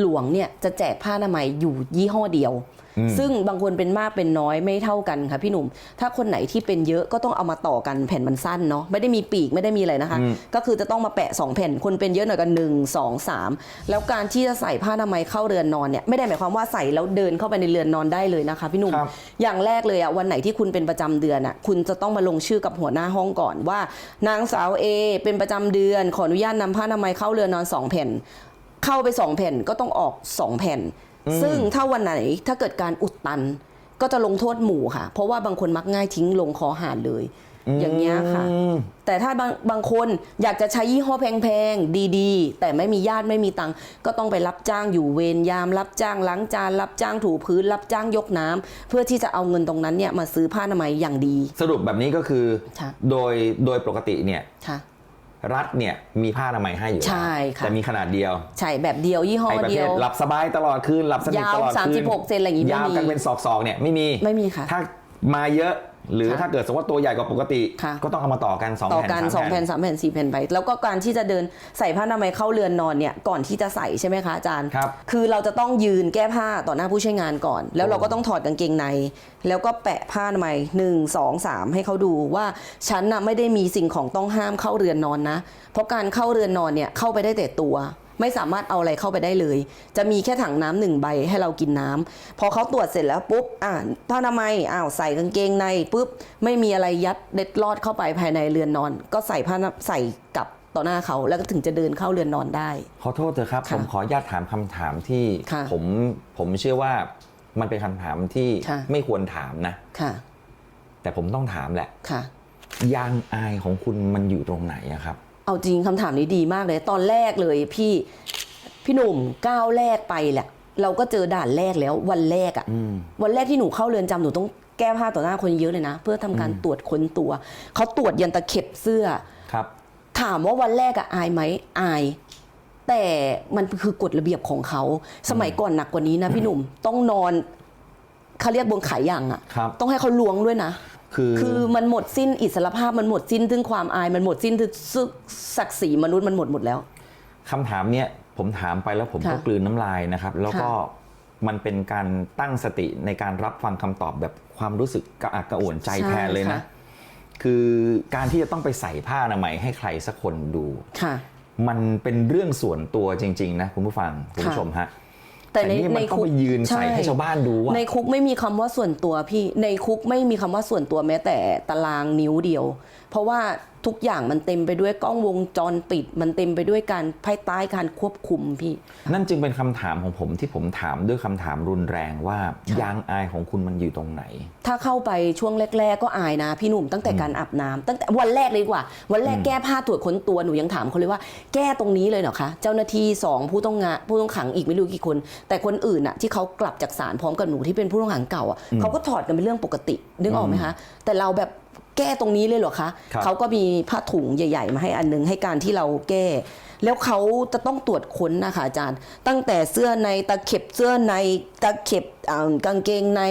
หลวงเนี่ยจะแจกผ้าอนามัยอยู่ยี่ห้อเดียวอืมซึ่งบางคนเป็นมากเป็นน้อยไม่เท่ากันค่ะพี่หนุ่ม ถ้าคนไหนที่เป็นเยอะก็ต้องเอามาต่อกันแผ่นมันสั้นเนาะไม่ได้มีปีกไม่ได้มีอะไรนะคะอืมก็คือจะต้องมาแปะ 2 แผ่นคนเป็นเยอะหน่อยกัน1 2 3 แล้วการที่จะใส่ผ้าอนามัยเข้าเรือนนอนเนี่ยไม่ได้หมายความว่าใส่แล้วเดินเข้าไปในเรือนนอนได้เลยนะคะพี่หนุ่มครับอย่างแรกเลยอะวันไหนที่คุณเป็นประจำเดือนอะคุณจะต้องมาลงชื่อกับหัวหน้าห้องก่อนว่า นางสาวเอเป็นประจำเดือนขออนุญาตนำผ้าอนามัยเข้าเรือนนอนสองแผ่น เข้าไปสองแผ่นก็ต้องออกสองแผ่น ซึ่งถ้าวันไหนถ้าเกิดการอุดตัน ก็จะลงโทษหมู่ค่ะ เพราะว่าบางคนมักง่ายทิ้งลงคอหารเลย อย่างเงี้ยค่ะอืมแต่ถ้าบางบางคนอยากจะใช้ยี่ห้อแพงๆดีๆ แต่ไม่มีญาติไม่มีตังค์ก็ต้องไปรับจ้างอยู่เวรยาม รับจ้างล้างจาน รับจ้างถูพื้น รับจ้างยกน้ำเพื่อที่จะเอาเงินตรงนั้นเนี่ยมาซื้อผ้าอนามัยอย่างดี สรุปแบบนี้ก็คือค่ะโดยโดยปกติเนี่ยค่ะ รัฐเนี่ยมีผ้าอนามัยให้อยู่แล้วใช่ค่ะแต่มีขนาดเดียว ใช่แบบเดียวยี่ห้อไอ้ประเดีเภยทว หลับสบายตลอดคืนหลับสนิทยาวตลอดคืน36เซนอะไรอย่างงี้ไม่ยาวกันมีเป็นศอกๆเนี่ยไม่มีไม่มีค่ะ ถ้ามาเยอะ หรือค่ะถ้าเกิดสมมติว่าตัวใหญ่กว่าปกติค่ะก็ต้องเอามาต่อกันสองต่อแผ่นกันสามสองแผ่นสามแผ่นสี่แผ่นไป แล้วก็การที่จะเดินใส่ผ้าอนามัยเข้าเรือนนอนเนี่ยก่อนที่จะใส่ใช่ไหมคะอาจารย์ครับคือเราจะต้องยืนแก้ผ้าต่อหน้าผู้ใช้งานก่อน แล้วเราก็ต้องถอดกางเกงใน แล้วก็แปะผ้าอนามัยหนึ่งสองสามให้เขาดูว่าฉันน่ะไม่ได้มีสิ่งของต้องห้ามเข้าเรือนนอนนะ เพราะการเข้าเรือนนอนเนี่ยเข้าไปได้แต่ตัว ไม่สามารถเอาอะไรเข้าไปได้เลย จะมีแค่ถังน้ำหนึ่งใบให้เรากินน้ำพอเขาตรวจเสร็จแล้วปุ๊บอ่าผ้าอนามัยอ้าวใส่กางเกงในปุ๊บไม่มีอะไรยัดเด็ดลอดเข้าไปภายในเรือนนอน ก็ใส่ผ้าใส่กลับต่อหน้าเขาแล้วก็ถึงจะเดินเข้าเรือนนอนได้ ขอโทษเถอะครับค่ะผมขออนุญาตถามคำถามที่ค่ะผมผมเชื่อว่ามันเป็นคำถามที่ค่ะไม่ควรถามนะค่ะ แต่ผมต้องถามแหละค่ะยางอายของคุณมันอยู่ตรงไหนอะครับ เอาจริงคำถามนี้ดีมากเลย ตอนแรกเลยพี่พี่หนุ่มก้าวแรกไปแหละเราก็เจอด่านแรกแล้ววันแรกอะอืมวันแรกที่หนูเข้าเรือนจำหนูต้องแก้ผ้าต่อหน้าคนเยอะเลยนะ เพื่อทำการตรวจค้นตัว เขาตรวจยันตะเข็บเสื้อครับ ถามว่าวันแรกอะอายไหมอาย แต่มันคือกฎระเบียบของเขา สมัยก่อนหนักกว่านี้นะพี่หนุ่มต้องนอนเขาเรียกบนขายอย่างอะครับต้องให้เขาล้วงด้วยนะ คือคือมันหมดสิ้นอิสรภาพมันหมดสิ้นถึงความอาย มันหมดสิ้นถึงศักดิ์ศรีมนุษย์มันหมดหมดแล้ว คำถามเนี้ยผมถามไปแล้วผมก็ค่ะกลืนน้ำลายนะครับ แล้วก็ค่ะมันเป็นการตั้งสติในการรับฟังคำตอบแบบความรู้สึกกระอักกระอ่วนใจแทนเลยนะคือการที่จะต้องไปใส่ผ้าอนามัยให้ใครสักคนดู ค่ะ มันเป็นเรื่องส่วนตัวจริง ๆ นะคุณผู้ฟังคุณผู้ชมฮะ แต่ในนี่มัในนต้องคุกไปยืนใส่ให้ชาวบ้านดูว่าในคุกไม่มีคำว่าส่วนตัวพี่ในคุกไม่มีคำว่าส่วนตัวแม้แต่ตารางนิ้วเดียว เพราะว่า ทุกอย่างมันเต็มไปด้วยกล้องวงจรปิด มันเต็มไปด้วยการภายใต้การควบคุมพี่ นั่นจึงเป็นคำถามของผมที่ผมถามด้วยคำถามรุนแรงว่าค่ะยางอายของคุณมันอยู่ตรงไหน ถ้าเข้าไปช่วงแรก ๆ ก็อายนะ พี่หนุ่มตั้งแต่การอาบน้ำตั้งแต่วันแรกเลยดีกว่า วันแรกแก้ผ้าตรวจค้นตัวหนูยังถามเขาเลยว่า แก้ตรงนี้เลยเหรอคะ เจ้าหน้าที่สองผู้ต้องงานผู้ต้องขังอีกไม่รู้กี่คน แต่คนอื่นอะที่เขากลับจากศาลพร้อมกับหนูที่เป็นผู้ต้องขังเก่าอะเขาก็ถอดกันเป็นเรื่องปกตินึกออกไหมคะ แต่เราแบบ แก้ตรงนี้เลยเหรอคะครับเขาก็มีผ้าถุงใหญ่ ๆ มาให้อันนึงให้การที่เราแก้ แล้วเขาจะต้องตรวจค้นนะคะอาจารย์ ตั้งแต่เสื้อในตะเข็บเสื้อในตะเข็บอ่ากางเกงใน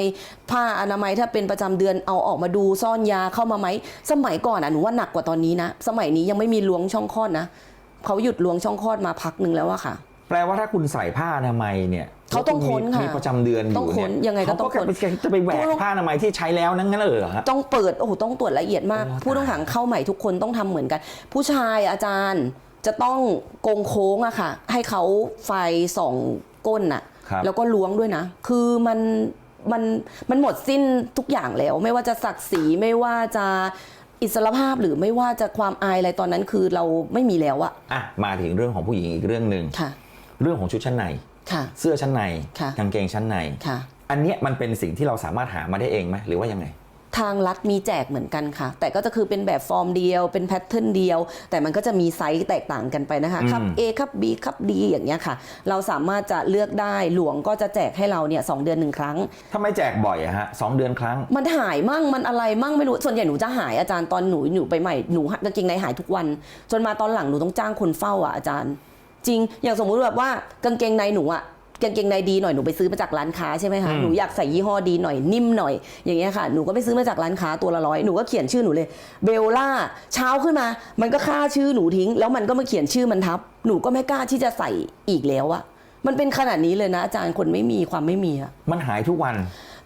ผ้าอนามัยถ้าเป็นประจำเดือนเอาออกมาดูซ่อนยาเข้ามาไหมสมัยก่อนอะหนูว่าหนักกว่าตอนนี้นะ สมัยนี้ยังไม่มีล้วงช่องคลอดนะเขาหยุดล้วงช่องคลอดมาพักหนึ่งแล้วอะค่ะ แปลว่าถ้าคุณใส่ผ้าอนามัยเนี่ยเขาต้องค้นค่ะมีประจำเดือนอยู่ต้องค้นเนี่ยังไงก็ต้องค้นเขาจะไปแหวกผ้าอนามัยที่ใช้แล้วนั่นงั้นเลยเหรอฮะต้องเปิดโอ้โหต้องตรวจละเอียดมากโอ้ผู้ต้องขังเข้าใหม่ทุกคนต้องทำเหมือนกัน ผู้ชายอาจารย์จะต้องโกงโค้งอะค่ะ ให้เขาไฟส่องก้นอะครับแล้วก็ล้วงด้วยนะ คือมันมันมันหมดสิ้นทุกอย่างแล้ว ไม่ว่าจะศักดิ์ศรีไม่ว่าจะอิสรภาพหรือไม่ว่าจะความอายอะไรตอนนั้นคือเราไม่มีแล้วอะอะมาถึงเรื่องของผู้หญิงอีกเรื่องหนึ่งค่ะ เรื่องของชุดชั้นในค่ะเสื้อชั้นในค่ะกางเกงชั้นในค่ะอันเนี้ยมันเป็นสิ่งที่เราสามารถหามาได้เองไหมหรือว่ายังไง ทางรัฐมีแจกเหมือนกันค่ะ แต่ก็จะคือเป็นแบบฟอร์มเดียว เป็นแพทเทิร์นเดียว แต่มันก็จะมีไซส์แตกต่างกันไปนะคะครับ A ครับ B ครับ D อย่างเงี้ยค่ะ เราสามารถจะเลือกได้หลวงก็จะแจกให้เราเนี่ยสองเดือนหนึ่งครั้งถ้าไม่แจกบ่อยอะฮะสองเดือนครั้ง มันหายมั่งมันอะไรมั่งไม่รู้ส่วนใหญ่หนูจะหายอาจารย์ตอนหนูหนูไปใหม่หนูกางเกงในหายทุกวัน จนมาตอนหลังหนูต้องจ้างคนเฝ้าอะอาจารย์ จริง อย่างสมมุติแบบว่ากางเกงในหนูอะกางเกงในดีหน่อยหนูไปซื้อมาจากร้านค้าใช่ไหมคะอืม หนูอยากใส่ยี่ห้อดีหน่อยนิ่มหน่อยอย่างเงี้ยค่ะหนูก็ไปซื้อมาจากร้านค้าตัวละร้อยหนูก็เขียนชื่อหนูเลยเบลล่าเช้าขึ้นมา มันก็ฆ่าชื่อหนูทิ้ง แล้วมันก็มาเขียนชื่อมันทับ หนูก็ไม่กล้าที่จะใส่อีกแล้วอะมันเป็นขนาดนี้เลยนะอาจารย์คนไม่มีความไม่มีอะมันหายทุกวัน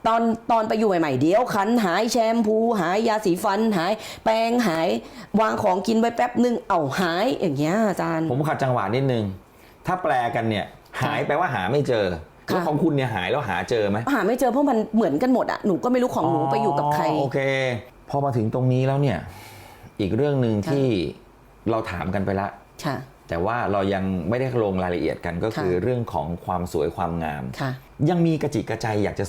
ตอนตอนไปอยู่ใหม่ๆเดี๋ยวคันหายแชมพูหายยาสีฟันหาย แปรงหายวางของกินไปแป๊บนึงเอาหายอย่างเงี้ยอาจารย์ ผมขัดจังหวะนิดนึง ถ้าแปลกันเนี่ยหายแปลว่าหาไม่เจอค่ะแล้วของคุณเนี่ยหายแล้วหาเจอไหมหาไม่เจอเพราะมันเหมือนกันหมดอะหนูก็ไม่รู้ของหนูไปอยู่กับใครโอเค พอมาถึงตรงนี้แล้วเนี่ย อีกเรื่องหนึ่งค่ะที่เราถามกันไปละค่ะแต่ว่าเรายังไม่ได้ลงรายละเอียดกันก็คือค่ะเรื่องของความสวยความงามค่ะยังมีกระจิกกระใจอยากจะ